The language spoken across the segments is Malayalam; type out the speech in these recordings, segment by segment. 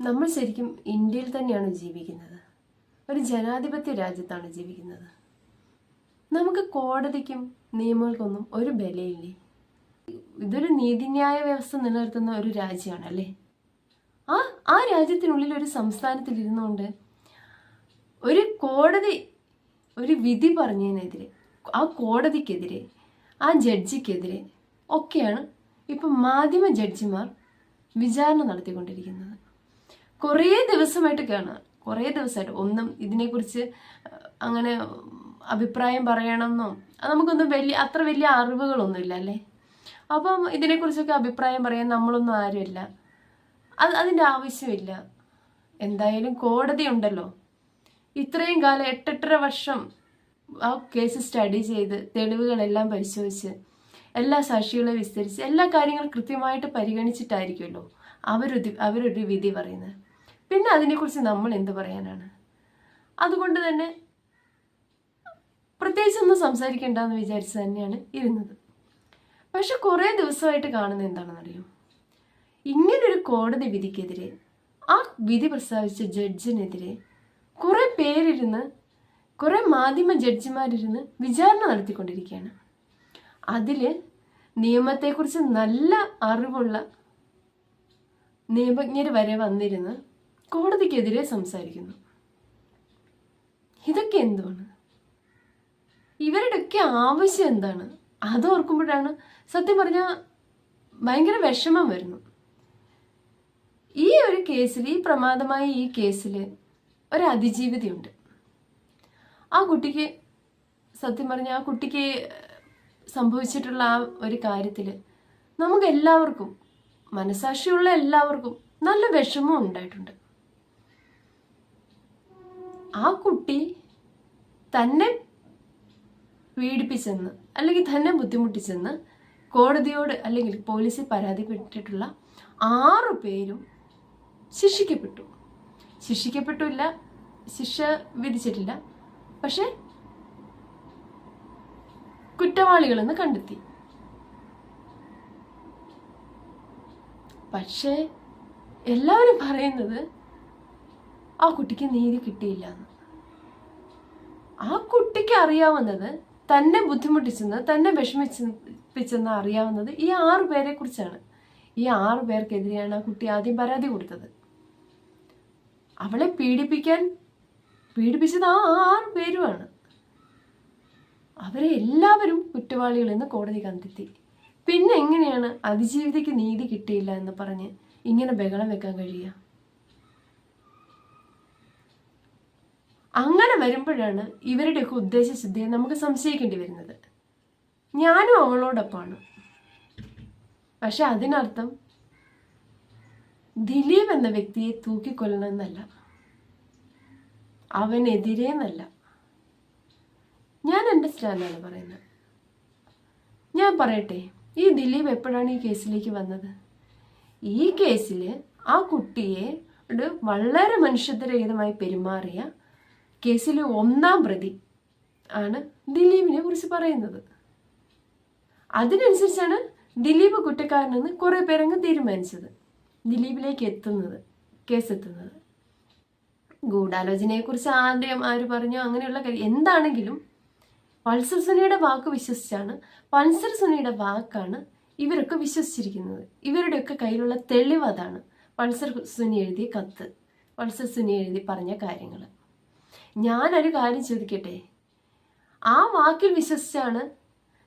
നമ്മൾ ശരിക്കും ഇന്ത്യയിൽ തന്നെയാണ് ജീവിക്കുന്നത്. ഒരു ജനാധിപത്യ രാജ്യത്താണ് ജീവിക്കുന്നത്. നമുക്ക് കോടതിക്കും നിയമങ്ങൾക്കൊന്നും ഒരു ബലയില്ലേ? ഇതൊരു നീതിന്യായ വ്യവസ്ഥ നിലനിർത്തുന്ന ഒരു രാജ്യമാണ് അല്ലേ? ആ ആ രാജ്യത്തിനുള്ളിൽ ഒരു സംസ്ഥാനത്തിൽ ഇരുന്നുകൊണ്ട് ഒരു കോടതി ഒരു വിധി പറഞ്ഞതിനെതിരെ ആ കോടതിക്കെതിരെ ആ ജഡ്ജിക്കെതിരെ ഒക്കെയാണ് ഇപ്പം മാധ്യമ ജഡ്ജിമാർ വിചാരണ നടത്തിക്കൊണ്ടിരിക്കുന്നത്. കുറേ ദിവസമായിട്ട് കാണുക കുറേ ദിവസമായിട്ട്. ഒന്നും ഇതിനെക്കുറിച്ച് അങ്ങനെ അഭിപ്രായം പറയണമെന്നോ അത് നമുക്കൊന്നും വലിയ അത്ര വലിയ അറിവുകളൊന്നുമില്ല അല്ലേ? അപ്പം ഇതിനെക്കുറിച്ചൊക്കെ അഭിപ്രായം പറയാൻ നമ്മളൊന്നും ആരുമില്ല. അത് അതിന്റെ ആവശ്യമില്ല. എന്തായാലും കോടതി ഉണ്ടല്ലോ. ഇത്രയും കാലം എട്ടെട്ടര വർഷം ആ കേസ് സ്റ്റഡി ചെയ്ത് തെളിവുകളെല്ലാം പരിശോധിച്ച് എല്ലാ സാക്ഷികളെ വിസ്തരിച്ച് എല്ലാ കാര്യങ്ങളും കൃത്യമായിട്ട് പരിഗണിച്ചിട്ടായിരിക്കുമല്ലോ അവരൊരു അവരൊരു വിധി പറയുന്നത്. പിന്നെ അതിനെക്കുറിച്ച് നമ്മൾ എന്ത് പറയാനാണ്? അതുകൊണ്ട് തന്നെ പ്രത്യേകിച്ചൊന്നും സംസാരിക്കേണ്ടെന്ന് വിചാരിച്ച് തന്നെയാണ് ഇരുന്നത്. പക്ഷെ കുറേ ദിവസമായിട്ട് കാണുന്നത് എന്താണെന്നറിയോ ഇങ്ങനൊരു കോടതി വിധിക്കെതിരെ ആ വിധി പ്രസ്താവിച്ച ജഡ്ജിനെതിരെ കുറേ പേരിരുന്ന് കുറേ മാധ്യമ ജഡ്ജിമാരിരുന്ന് വിചാരണ നടത്തിക്കൊണ്ടിരിക്കുകയാണ്. അതിൽ നിയമത്തെക്കുറിച്ച് നല്ല അറിവുള്ള നിയമജ്ഞർ വരെ വന്നിരുന്ന് കോടതിക്കെതിരെ സംസാരിക്കുന്നു. ഇതൊക്കെ എന്തുവാണ്? ഇവരുടെയൊക്കെ ആവശ്യം എന്താണ്? അത് ഓർക്കുമ്പോഴാണ് സത്യം പറഞ്ഞാൽ ഭയങ്കര വിഷമം വരുന്നു. ഈ ഒരു കേസിൽ ഈ പ്രമാദമായ ഈ കേസിൽ ഒരു അതിജീവിതയുണ്ട്. ആ കുട്ടിക്ക് സത്യം പറഞ്ഞാൽ ആ കുട്ടിക്ക് സംഭവിച്ചിട്ടുള്ള ആ ഒരു കാര്യത്തിൽ നമുക്ക് എല്ലാവർക്കും മനസാക്ഷിയുള്ള എല്ലാവർക്കും നല്ല വിഷമം ഉണ്ടായിട്ടുണ്ട്. ആ കുട്ടി തന്നെ പീഡിപ്പിച്ചെന്ന് അല്ലെങ്കിൽ തന്നെ ബുദ്ധിമുട്ടിച്ചെന്ന് കോടതിയോട് അല്ലെങ്കിൽ പോലീസിൽ പരാതിപ്പെട്ടിട്ടുള്ള ആറു പേരും ശിക്ഷിക്കപ്പെട്ടു. ശിക്ഷിക്കപ്പെട്ടില്ല ശിക്ഷ വിധിച്ചിട്ടില്ല. പക്ഷെ കുറ്റവാളികളെന്ന് കണ്ടെത്തി. പക്ഷേ എല്ലാവരും പറയുന്നത് ആ കുട്ടിക്ക് നീതി കിട്ടിയില്ല എന്ന് ആ കുട്ടിക്ക് അറിയാവുന്നത് തന്നെ ബുദ്ധിമുട്ടിച്ചെന്ന് തന്നെ വിഷമിപ്പിച്ചെന്ന് അറിയാവുന്നത് ഈ ആറു പേരെ കുറിച്ചാണ്. ഈ ആറു പേർക്കെതിരെയാണ് ആ കുട്ടി ആദ്യം പരാതി കൊടുത്തത്. അവളെ പീഡിപ്പിക്കാൻ പീഡിപ്പിച്ചത് ആ ആറ് പേരുമാണ്. അവരെ എല്ലാവരും കുറ്റവാളികളെന്ന് കോടതി കണ്ടെത്തി. പിന്നെ എങ്ങനെയാണ് അതിജീവിതയ്ക്ക് നീതി കിട്ടിയില്ല എന്ന് പറഞ്ഞ് ഇങ്ങനെ ബഹളം വെക്കാൻ കഴിയുക? അങ്ങനെ വരുമ്പോഴാണ് ഇവരുടെയൊക്കെ ഉദ്ദേശശുദ്ധിയെ നമുക്ക് സംശയിക്കേണ്ടി വരുന്നത്. ഞാനും അവളോടൊപ്പമാണ് പക്ഷെ അതിനർത്ഥം ദിലീപ് എന്ന വ്യക്തിയെ തൂക്കിക്കൊല്ലണമെന്നല്ല. അവനെതിരെ എന്നല്ല ഞാൻ എന്റെ സ്റ്റാൻഡാണ് പറയുന്നത്. ഞാൻ പറയട്ടെ ഈ ദിലീപ് എപ്പോഴാണ് ഈ കേസിലേക്ക് വന്നത്? ഈ കേസിൽ ആ കുട്ടിയെ വളരെ മനുഷ്യത്വരഹിതമായി പെരുമാറിയ കേസിലെ ഒന്നാം പ്രതി ആണ് ദിലീപിനെ കുറിച്ച് പറയുന്നത്. അതിനനുസരിച്ചാണ് ദിലീപ് കുറ്റക്കാരനെന്ന് കുറേ പേരങ്ങ് തീരുമാനിച്ചത്. ദിലീപിലേക്ക് എത്തുന്നത് കേസെത്തുന്നത്. ഗൂഢാലോചനയെക്കുറിച്ച് ആദ്യം ആര് പറഞ്ഞു അങ്ങനെയുള്ള എന്താണെങ്കിലും പൾസർ സുനിയുടെ വാക്ക് വിശ്വസിച്ചാണ് പൾസർ സുനിയുടെ വാക്കാണ് ഇവരൊക്കെ വിശ്വസിച്ചിരിക്കുന്നത്. ഇവരുടെയൊക്കെ കയ്യിലുള്ള തെളിവ് അതാണ് പൾസർ സുനി എഴുതിയ കത്ത്. പൾസർ സുനി എഴുതി പറഞ്ഞ കാര്യങ്ങൾ ഞാനൊരു കാര്യം ചോദിക്കട്ടെ? ആ വാക്കിൽ വിശ്വസിച്ചാണ്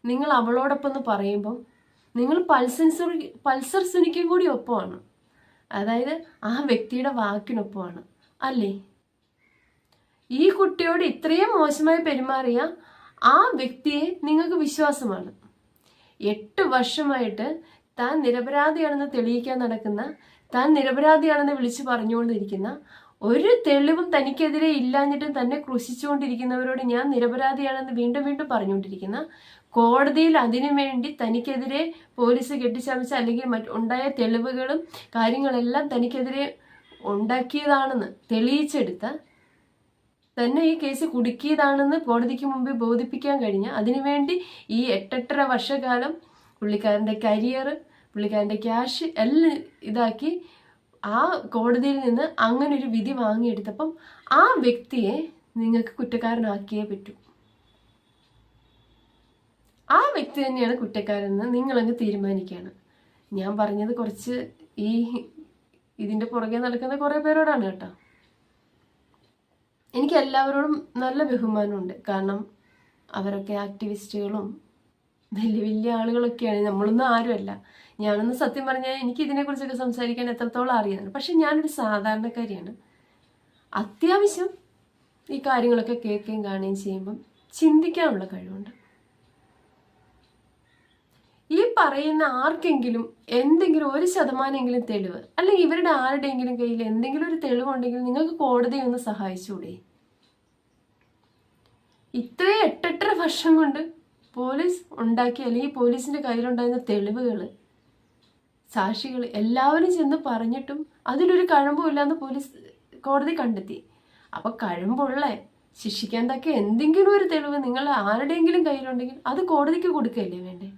നിങ്ങൾ അവളോടൊപ്പം എന്ന് പറയുമ്പം നിങ്ങൾ പൾസർ പൾസർ സുനിക്കും കൂടി ഒപ്പമാണ്. അതായത് ആ വ്യക്തിയുടെ വാക്കിനൊപ്പമാണ്. അല്ലേ? ഈ കുട്ടിയോട് ഇത്രയും മോശമായി പെരുമാറിയ ആ വ്യക്തിയെ നിങ്ങൾക്ക് വിശ്വാസമാണ്. എട്ട് വർഷമായിട്ട് താൻ നിരപരാധിയാണെന്ന് തെളിയിക്കാൻ നടക്കുന്ന താൻ നിരപരാധിയാണെന്ന് വിളിച്ചു പറഞ്ഞുകൊണ്ടിരിക്കുന്ന ഒരു തെളിവും തനിക്കെതിരെ ഇല്ലാഞ്ഞിട്ടും തന്നെ ക്രൂശിച്ചുകൊണ്ടിരിക്കുന്നവരോട് ഞാൻ നിരപരാധിയാണെന്ന് വീണ്ടും വീണ്ടും പറഞ്ഞുകൊണ്ടിരിക്കുന്ന കോടതിയിൽ അതിനു വേണ്ടി തനിക്കെതിരെ പോലീസ് കെട്ടിച്ചമച്ച അല്ലെങ്കിൽ ഉണ്ടായ തെളിവുകളും കാര്യങ്ങളെല്ലാം തനിക്കെതിരെ ഉണ്ടാക്കിയതാണെന്ന് തെളിയിച്ചെടുത്ത തന്നെ ഈ കേസ് കുടുക്കിയതാണെന്ന് കോടതിക്ക് മുമ്പ് ബോധിപ്പിക്കാൻ കഴിഞ്ഞ അതിനുവേണ്ടി ഈ എട്ടെട്ടര വർഷക്കാലം പുള്ളിക്കാരന്റെ കരിയർ പുള്ളിക്കാരന്റെ ക്യാഷ് എല്ലാം ഇതാക്കി ആ കോടതിയിൽ നിന്ന് അങ്ങനെ ഒരു വിധി വാങ്ങിയെടുത്തപ്പം ആ വ്യക്തിയെ നിങ്ങൾക്ക് കുറ്റക്കാരനാക്കിയേ പറ്റൂ. ആ വ്യക്തി തന്നെയാണ് കുറ്റക്കാരെന്ന് നിങ്ങളങ്ങ് തീരുമാനിക്കുകയാണ്. ഞാൻ പറഞ്ഞത് കുറച്ച് ഈ ഇതിന്റെ പുറകെ നടക്കുന്ന കുറേ പേരോടാണ് കേട്ടോ. എനിക്ക് എല്ലാവരോടും നല്ല ബഹുമാനമുണ്ട്. കാരണം അവരൊക്കെ ആക്ടിവിസ്റ്റുകളും വലിയ വലിയ ആളുകളൊക്കെയാണ്. നമ്മളൊന്നും ആരുമല്ല. ഞാനൊന്ന് സത്യം പറഞ്ഞാൽ എനിക്ക് ഇതിനെക്കുറിച്ചൊക്കെ സംസാരിക്കാൻ എത്രത്തോളം അറിയാനാണ് പക്ഷെ ഞാനൊരു സാധാരണക്കാരിയാണ്. അത്യാവശ്യം ഈ കാര്യങ്ങളൊക്കെ കേൾക്കുകയും കാണുകയും ചെയ്യുമ്പം ചിന്തിക്കാനുള്ള കഴിവുണ്ട്. ഈ പറയുന്ന ആർക്കെങ്കിലും എന്തെങ്കിലും ഒരു ശതമാനമെങ്കിലും തെളിവ് അല്ലെങ്കിൽ ഇവരുടെ ആരുടെയെങ്കിലും കയ്യിൽ എന്തെങ്കിലും ഒരു തെളിവുണ്ടെങ്കിൽ നിങ്ങൾക്ക് കോടതിയെ ഒന്ന് സഹായിച്ചുകൂടെ? ഇത്രയും എട്ടെട്ടര വർഷം കൊണ്ട് പോലീസ് ഉണ്ടാക്കിയ അല്ലെങ്കിൽ പോലീസിന്റെ കയ്യിലുണ്ടായിരുന്ന തെളിവുകൾ സാക്ഷികൾ എല്ലാവരും ചെന്ന് പറഞ്ഞിട്ടും അതിലൊരു കഴമ്പും ഇല്ലാന്ന് പോലീസ് കോടതി കണ്ടെത്തി. അപ്പൊ കഴമ്പുള്ള ശിക്ഷിക്കാൻ തക്ക എന്തെങ്കിലും ഒരു തെളിവ് നിങ്ങൾ ആരുടെയെങ്കിലും കയ്യിലുണ്ടെങ്കിൽ അത് കോടതിക്ക് കൊടുക്കല്ലേ വേണ്ടേ?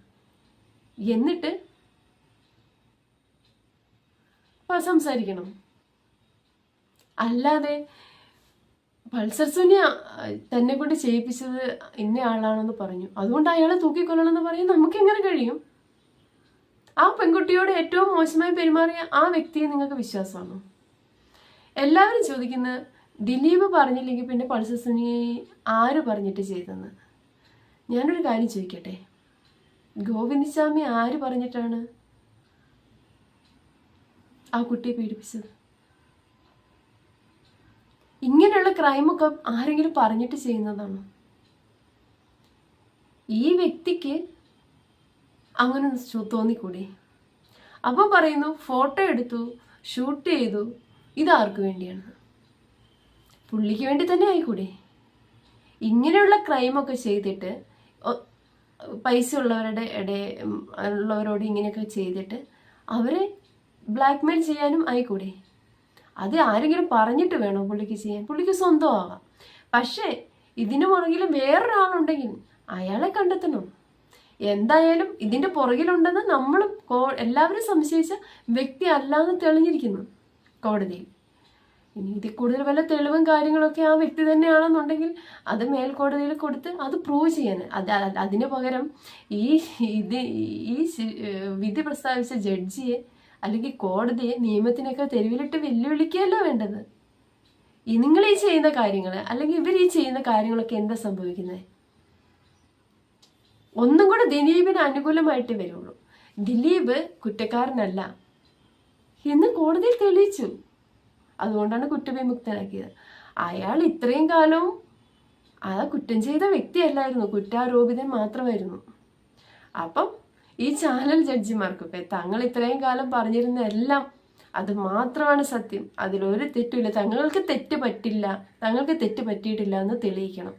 എന്നിട്ട് സംസാരിക്കണം. അല്ലാതെ പൾസർ സുനിയ തന്നെ കൊണ്ട് ചെയ്യിപ്പിച്ചത് ഇന്ന ആളാണെന്ന് പറഞ്ഞു. അതുകൊണ്ട് അയാളെ തൂക്കിക്കൊല്ലണമെന്ന് പറയാൻ നമുക്ക് എങ്ങനെ കഴിയും? ആ പെൺകുട്ടിയോട് ഏറ്റവും മോശമായി പെരുമാറിയ ആ വ്യക്തിയെ നിങ്ങൾക്ക് വിശ്വാസമാണോ? എല്ലാവരും ചോദിക്കുന്ന ദിലീപ് പറഞ്ഞില്ലെങ്കിൽ പിന്നെ പൾസസിനി ആര് പറഞ്ഞിട്ട് ചെയ്തെന്ന്? ഞാനൊരു കാര്യം ചോദിക്കട്ടെ? ഗോവിന്ദസ്വാമി ആര് പറഞ്ഞിട്ടാണ് ആ കുട്ടിയെ പീഡിപ്പിച്ചത്? ഇങ്ങനെയുള്ള ക്രൈമൊക്കെ ആരെങ്കിലും പറഞ്ഞിട്ട് ചെയ്യുന്നതാണോ? ഈ വ്യക്തിക്ക് അങ്ങനെ തോന്നിക്കൂടെ. അപ്പോൾ പറയുന്നു ഫോട്ടോ എടുത്തു ഷൂട്ട് ചെയ്തു. ഇതാർക്ക് വേണ്ടിയാണ്? പുള്ളിക്ക് വേണ്ടി തന്നെ ആയിക്കൂടി. ഇങ്ങനെയുള്ള ക്രൈമൊക്കെ ചെയ്തിട്ട് പൈസ ഉള്ളവരുടെ ഇട ഉള്ളവരോട് ഇങ്ങനെയൊക്കെ ചെയ്തിട്ട് അവരെ ബ്ലാക്ക്മെയിൽ ചെയ്യാനും ആയിക്കൂടെ. അത് ആരെങ്കിലും പറഞ്ഞിട്ട് വേണോ പുള്ളിക്ക് ചെയ്യാൻ? പുള്ളിക്ക് സ്വന്തമാവാം. പക്ഷേ ഇതിനു പുറകിൽ വേറൊരാളുണ്ടെങ്കിൽ അയാളെ കണ്ടെത്തണം. എന്തായാലും ഇതിന്റെ പുറകിലുണ്ടെന്ന് നമ്മൾ എല്ലാവരും സംശയിച്ച വ്യക്തി അല്ലാന്ന് തെളിഞ്ഞിരിക്കുന്നു കോടതിയിൽ. ഇനി ഇതിൽ കൂടുതൽ വല്ല തെളിവും കാര്യങ്ങളൊക്കെ ആ വ്യക്തി തന്നെയാണെന്നുണ്ടെങ്കിൽ അത് മേൽക്കോടതിയിൽ കൊടുത്ത് അത് പ്രൂവ് ചെയ്യാൻ. അത് അതിന് പകരം ഈ ഇത് ഈ വിധി പ്രസ്താവിച്ച ജഡ്ജിയെ അല്ലെങ്കിൽ കോടതിയെ നിയമത്തിനൊക്കെ തെരുവിലിട്ട് വെല്ലുവിളിക്കുകയല്ല വേണ്ടത്. നിങ്ങൾ ഈ ചെയ്യുന്ന കാര്യങ്ങൾ അല്ലെങ്കിൽ ഇവർ ഈ ചെയ്യുന്ന കാര്യങ്ങളൊക്കെ എന്താ സംഭവിക്കുന്നത് ഒന്നും കൂടെ ദിലീപിന് അനുകൂലമായിട്ട് വരുള്ളൂ. ദിലീപ് കുറ്റക്കാരനല്ല. എന്ന് കോടതി തെളിയിച്ചു. അതുകൊണ്ടാണ് കുറ്റവിമുക്തനാക്കിയത്. അയാൾ ഇത്രയും കാലവും ആ കുറ്റം ചെയ്ത വ്യക്തിയല്ലായിരുന്നു. കുറ്റാരോപിതൻ മാത്രമായിരുന്നു. അപ്പം ഈ ചാനൽ ജഡ്ജിമാർക്കൊക്കെ തങ്ങൾ ഇത്രയും കാലം പറഞ്ഞിരുന്ന എല്ലാം അത് മാത്രമാണ് സത്യം. അതിലൊരു തെറ്റുമില്ല. തങ്ങൾക്ക് തെറ്റ് പറ്റില്ല. തങ്ങൾക്ക് തെറ്റ് പറ്റിയിട്ടില്ല എന്ന് തെളിയിക്കണം.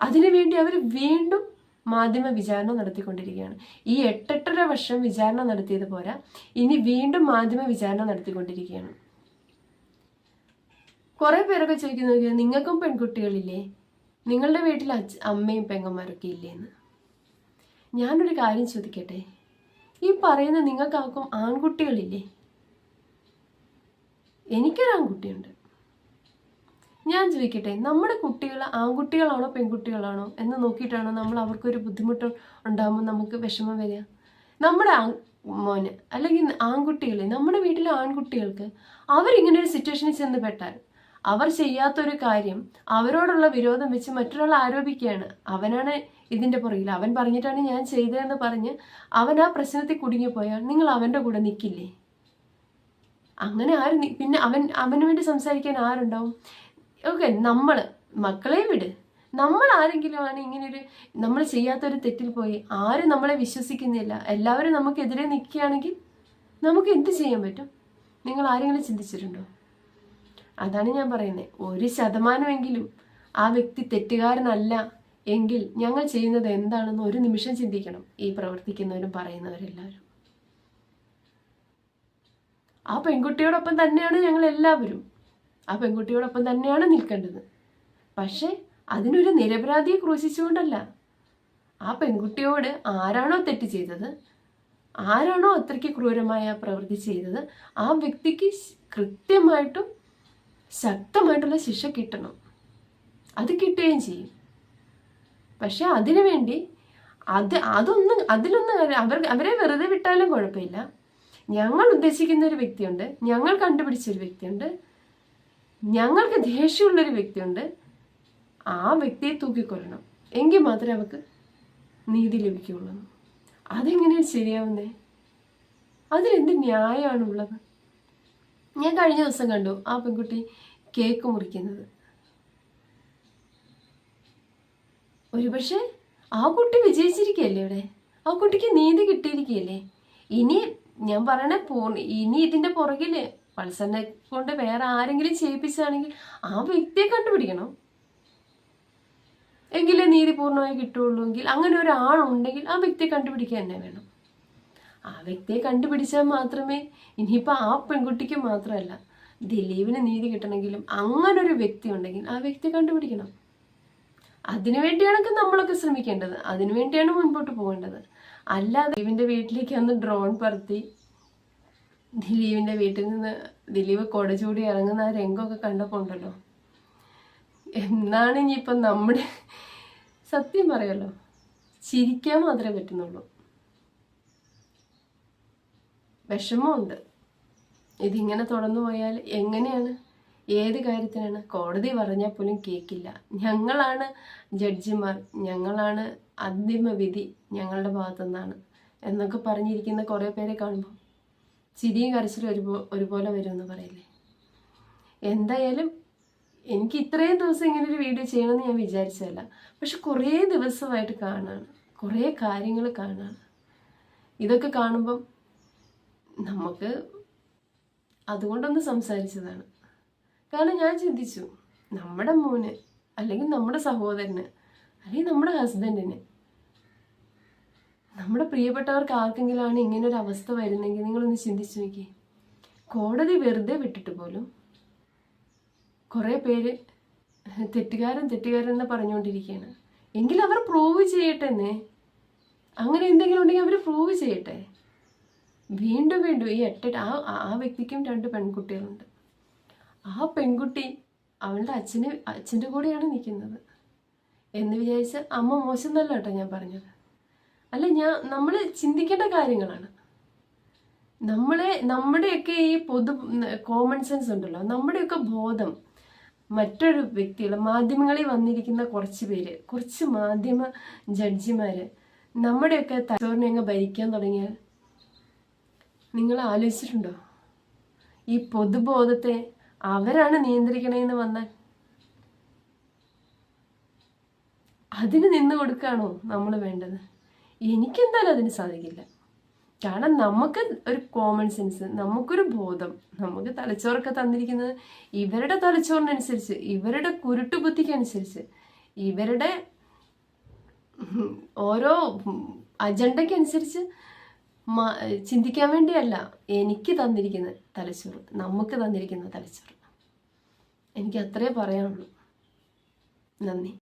അതിനുവേണ്ടി അവർ വീണ്ടും മാധ്യമ വിചാരണ നടത്തിക്കൊണ്ടിരിക്കുകയാണ്. ഈ എട്ടെട്ടര വർഷം വിചാരണ നടത്തിയത് പോരാ. ഇനി വീണ്ടും മാധ്യമ വിചാരണ നടത്തിക്കൊണ്ടിരിക്കുകയാണ്. കുറെ പേരൊക്കെ ചോദിക്കുന്നത് നിങ്ങൾക്കും പെൺകുട്ടികളില്ലേ? നിങ്ങളുടെ വീട്ടിൽ അമ്മയും പെങ്ങന്മാരൊക്കെ ഇല്ലേന്ന്? ഞാനൊരു കാര്യം ചോദിക്കട്ടെ? ഈ പറയുന്ന നിങ്ങൾക്കാർക്കും ആൺകുട്ടികളില്ലേ? എനിക്കൊരു ആൺകുട്ടിയുണ്ട് ഞാൻ ചോദിക്കട്ടെ നമ്മുടെ കുട്ടികൾ ആൺകുട്ടികളാണോ പെൺകുട്ടികളാണോ എന്ന് നോക്കിയിട്ടാണോ നമ്മൾ അവർക്കൊരു ബുദ്ധിമുട്ട് ഉണ്ടാകുമ്പോൾ നമുക്ക് വിഷമം വരിക? നമ്മുടെ മോന് അല്ലെങ്കിൽ ആൺകുട്ടികളെ നമ്മുടെ വീട്ടിലെ ആൺകുട്ടികൾക്ക് അവരിങ്ങനെ ഒരു സിറ്റുവേഷനിൽ ചെന്ന് പെട്ടാൽ അവർ ചെയ്യാത്തൊരു കാര്യം അവരോടുള്ള വിരോധം വെച്ച് മറ്റൊരാൾ ആരോപിക്കുകയാണ്. അവനാണ് ഇതിന്റെ പുറകിൽ. അവൻ പറഞ്ഞിട്ടാണ് ഞാൻ ചെയ്തതെന്ന് പറഞ്ഞ് അവൻ ആ പ്രശ്നത്തിൽ കുടുങ്ങിപ്പോയാൽ നിങ്ങൾ അവന്റെ കൂടെ നിൽക്കില്ലേ? അങ്ങനെ ആരും പിന്നെ അവൻ അവന് വേണ്ടി സംസാരിക്കാൻ ആരുണ്ടാവും? ഓക്കെ നമ്മൾ മക്കളെ വിട്. നമ്മൾ ആരെങ്കിലും ആണ് ഇങ്ങനെ ഒരു നമ്മൾ ചെയ്യാത്തൊരു തെറ്റിൽ പോയി ആരും നമ്മളെ വിശ്വസിക്കുന്നില്ല. എല്ലാവരും നമുക്കെതിരെ നിൽക്കുകയാണെങ്കിൽ നമുക്ക് എന്ത് ചെയ്യാൻ പറ്റും? നിങ്ങൾ ആരെങ്കിലും ചിന്തിച്ചിട്ടുണ്ടോ? അതാണ് ഞാൻ പറയുന്നത് ഒരു ശതമാനമെങ്കിലും ആ വ്യക്തി തെറ്റുകാരനല്ല എങ്കിൽ ഞങ്ങൾ ചെയ്യുന്നത് എന്താണെന്ന് ഒരു നിമിഷം ചിന്തിക്കണം ഈ പ്രവർത്തിക്കുന്നവരും പറയുന്നവരെല്ലാവരും. ആ പെൺകുട്ടിയോടൊപ്പം തന്നെയാണ് ഞങ്ങൾ എല്ലാവരും. ആ പെൺകുട്ടിയോടൊപ്പം തന്നെയാണ് നിൽക്കേണ്ടത്. പക്ഷേ അതിനൊരു നിരപരാധിയെ ക്രൂശിച്ചുകൊണ്ടല്ല. ആ പെൺകുട്ടിയോട് ആരാണോ തെറ്റ് ചെയ്തത് ആരാണോ അത്രയ്ക്ക് ക്രൂരമായ പ്രവൃത്തി ചെയ്തത് ആ വ്യക്തിക്ക് കൃത്യമായിട്ടും ശക്തമായിട്ടുള്ള ശിക്ഷ കിട്ടണം. അത് കിട്ടുകയും ചെയ്യും. പക്ഷെ അതിനു വേണ്ടി അത് അതൊന്നും അതിലൊന്നും അവർ അവരെ വെറുതെ വിട്ടാലും കുഴപ്പമില്ല. ഞങ്ങൾ ഉദ്ദേശിക്കുന്ന ഒരു വ്യക്തിയുണ്ട് ഞങ്ങൾ കണ്ടുപിടിച്ചൊരു വ്യക്തിയുണ്ട് ഞങ്ങൾക്ക് ദേഷ്യമുള്ളൊരു വ്യക്തിയുണ്ട്. ആ വ്യക്തിയെ തൂക്കിക്കൊല്ലണം. എങ്കിൽ മാത്രമേ അവർക്ക് നീതി ലഭിക്കുകയുള്ളൂ. അതെങ്ങനെയാണ് ശരിയാവുന്നേ? അതിലെന്ത് ന്യായമാണുള്ളത്? ഞാൻ കഴിഞ്ഞ ദിവസം കണ്ടു ആ പെൺകുട്ടി കേക്ക് മുറിക്കുന്നത്. ഒരുപക്ഷെ ആ കുട്ടി വിജയിച്ചിരിക്കുകയല്ലേ ഇവിടെ ആ കുട്ടിക്ക് നീതി കിട്ടിയിരിക്കുകയല്ലേ? ഇനി ഞാൻ പറയണേ പൂർണ ഇനി ഇതിന്റെ പുറകിൽ പൾസറിനെ കൊണ്ട് വേറെ ആരെങ്കിലും ചെയ്യിപ്പിച്ചാണെങ്കിൽ ആ വ്യക്തിയെ കണ്ടുപിടിക്കണം. എങ്കിലേ നീതി പൂർണമായി കിട്ടുള്ളൂ എങ്കിൽ അങ്ങനെ ഒരാളുണ്ടെങ്കിൽ ആ വ്യക്തിയെ കണ്ടുപിടിക്കുക തന്നെ വേണം. ആ വ്യക്തിയെ കണ്ടുപിടിച്ചാൽ മാത്രമേ ഇനിയിപ്പോൾ ആ പെൺകുട്ടിക്ക് മാത്രമല്ല ദിലീപിന് നീതി കിട്ടണമെങ്കിലും അങ്ങനെ ഒരു വ്യക്തി ഉണ്ടെങ്കിൽ ആ വ്യക്തിയെ കണ്ടുപിടിക്കണം. അതിനുവേണ്ടിയാണ് നമ്മളൊക്കെ ശ്രമിക്കേണ്ടത്. അതിനുവേണ്ടിയാണ് മുൻപോട്ട് പോകേണ്ടത്. അല്ലാതെ ദിലീപിന്റെ വീട്ടിലേക്ക് അന്ന് ഡ്രോൺ പറത്തി ദിലീപിന്റെ വീട്ടിൽ നിന്ന് ദിലീപ് കൊടചൂടി ഇറങ്ങുന്ന ആ രംഗമൊക്കെ കണ്ടപ്പോൾ ഉണ്ടല്ലോ. എന്നാണ് ഇനിയിപ്പം നമ്മുടെ സത്യം പറയല്ലോ. ചിരിക്കാൻ മാത്രമേ പറ്റുന്നുള്ളൂ. വിഷമമുണ്ട്. ഇതിങ്ങനെ തുടർന്നു പോയാൽ എങ്ങനെയാണ്? ഏത് കാര്യത്തിനാണ്? കോടതി പറഞ്ഞാൽ പോലും കേൾക്കില്ല ഞങ്ങളാണ് ജഡ്ജിമാർ. ഞങ്ങളാണ് അന്തിമ വിധി ഞങ്ങളുടെ ഭാഗത്തുനിന്നാണ് എന്നൊക്കെ പറഞ്ഞിരിക്കുന്ന കുറേ പേരെ കാണുമ്പോൾ ചിരിയും കരച്ചിലും ഒരുപോ ഒരുപോലെ വരുമെന്ന് പറയില്ലേ? എന്തായാലും എനിക്ക് ഇത്രയും ദിവസം ഇങ്ങനെ ഒരു വീഡിയോ ചെയ്യണമെന്ന് ഞാൻ വിചാരിച്ചതല്ല. പക്ഷെ കുറേ ദിവസമായിട്ട് കാണാണ്. കുറേ കാര്യങ്ങൾ കാണാണ്. ഇതൊക്കെ കാണുമ്പം നമുക്ക് അതുകൊണ്ടൊന്ന് സംസാരിച്ചതാണ്. കാരണം ഞാൻ ചിന്തിച്ചു നമ്മുടെ മോന് അല്ലെങ്കിൽ നമ്മുടെ സഹോദരന് അല്ലെങ്കിൽ നമ്മുടെ ഹസ്ബൻഡിന് നമ്മുടെ പ്രിയപ്പെട്ടവർക്ക് ആർക്കെങ്കിലാണ് ഇങ്ങനെ ഒരു അവസ്ഥ വരുന്നെങ്കിൽ നിങ്ങളൊന്ന് ചിന്തിച്ചു നോക്കിയേ കോടതി വെറുതെ വിട്ടിട്ട് പോലും കുറേ പേര് തെറ്റുകാരൻ തെറ്റുകാരൻ എന്ന് പറഞ്ഞുകൊണ്ടിരിക്കുകയാണ്. എങ്കിൽ അവർ പ്രൂവ് ചെയ്യട്ടെ എന്നേ. അങ്ങനെ എന്തെങ്കിലും ഉണ്ടെങ്കിൽ അവർ പ്രൂവ് ചെയ്യട്ടെ. വീണ്ടും വീണ്ടും ഈ എട്ട് ആ ആ- വ്യക്തിക്കും രണ്ട് പെൺകുട്ടികളുണ്ട്. ആ പെൺകുട്ടി അവളുടെ അച്ഛന് അച്ഛന്റെ കൂടെയാണ് നിൽക്കുന്നത്. എന്ന് വിചാരിച്ച് അമ്മ മോശം എന്നല്ല കേട്ടോ ഞാൻ പറഞ്ഞത്. അല്ല ഞാൻ നമ്മൾ ചിന്തിക്കേണ്ട കാര്യങ്ങളാണ്. നമ്മളെ നമ്മുടെയൊക്കെ ഈ പൊതു കോമൺ സെൻസ് ഉണ്ടല്ലോ. നമ്മുടെയൊക്കെ ബോധം മറ്റൊരു വ്യക്തികൾ മാധ്യമങ്ങളിൽ വന്നിരിക്കുന്ന കുറച്ച് പേര് കുറച്ച് മാധ്യമ ജഡ്ജിമാർ നമ്മുടെയൊക്കെ തലച്ചോറിനെ അങ്ങ് ഭരിക്കാൻ തുടങ്ങിയാൽ നിങ്ങൾ ആലോചിച്ചിട്ടുണ്ടോ? ഈ പൊതുബോധത്തെ അവരാണ് നിയന്ത്രിക്കണേന്ന് വന്നാൽ അതിന് നിന്ന് കൊടുക്കുകയാണോ നമ്മൾ വേണ്ടത്? എനിക്കെന്തായാലും അതിന് സാധിക്കില്ല. കാരണം നമുക്ക് ഒരു കോമൺ സെൻസ് നമുക്കൊരു ബോധം നമുക്ക് തലച്ചോറൊക്കെ തന്നിരിക്കുന്നത് ഇവരുടെ തലച്ചോറിനനുസരിച്ച് ഇവരുടെ കുരുട്ടു ബുദ്ധിക്കനുസരിച്ച് ഇവരുടെ ഓരോ അജണ്ടയ്ക്കനുസരിച്ച് ചിന്തിക്കാൻ വേണ്ടിയല്ല എനിക്ക് തന്നിരിക്കുന്ന തലച്ചോറ് നമുക്ക് തന്നിരിക്കുന്ന തലച്ചോറ്. എനിക്ക് അത്രേ പറയാനുള്ളൂ. നന്ദി.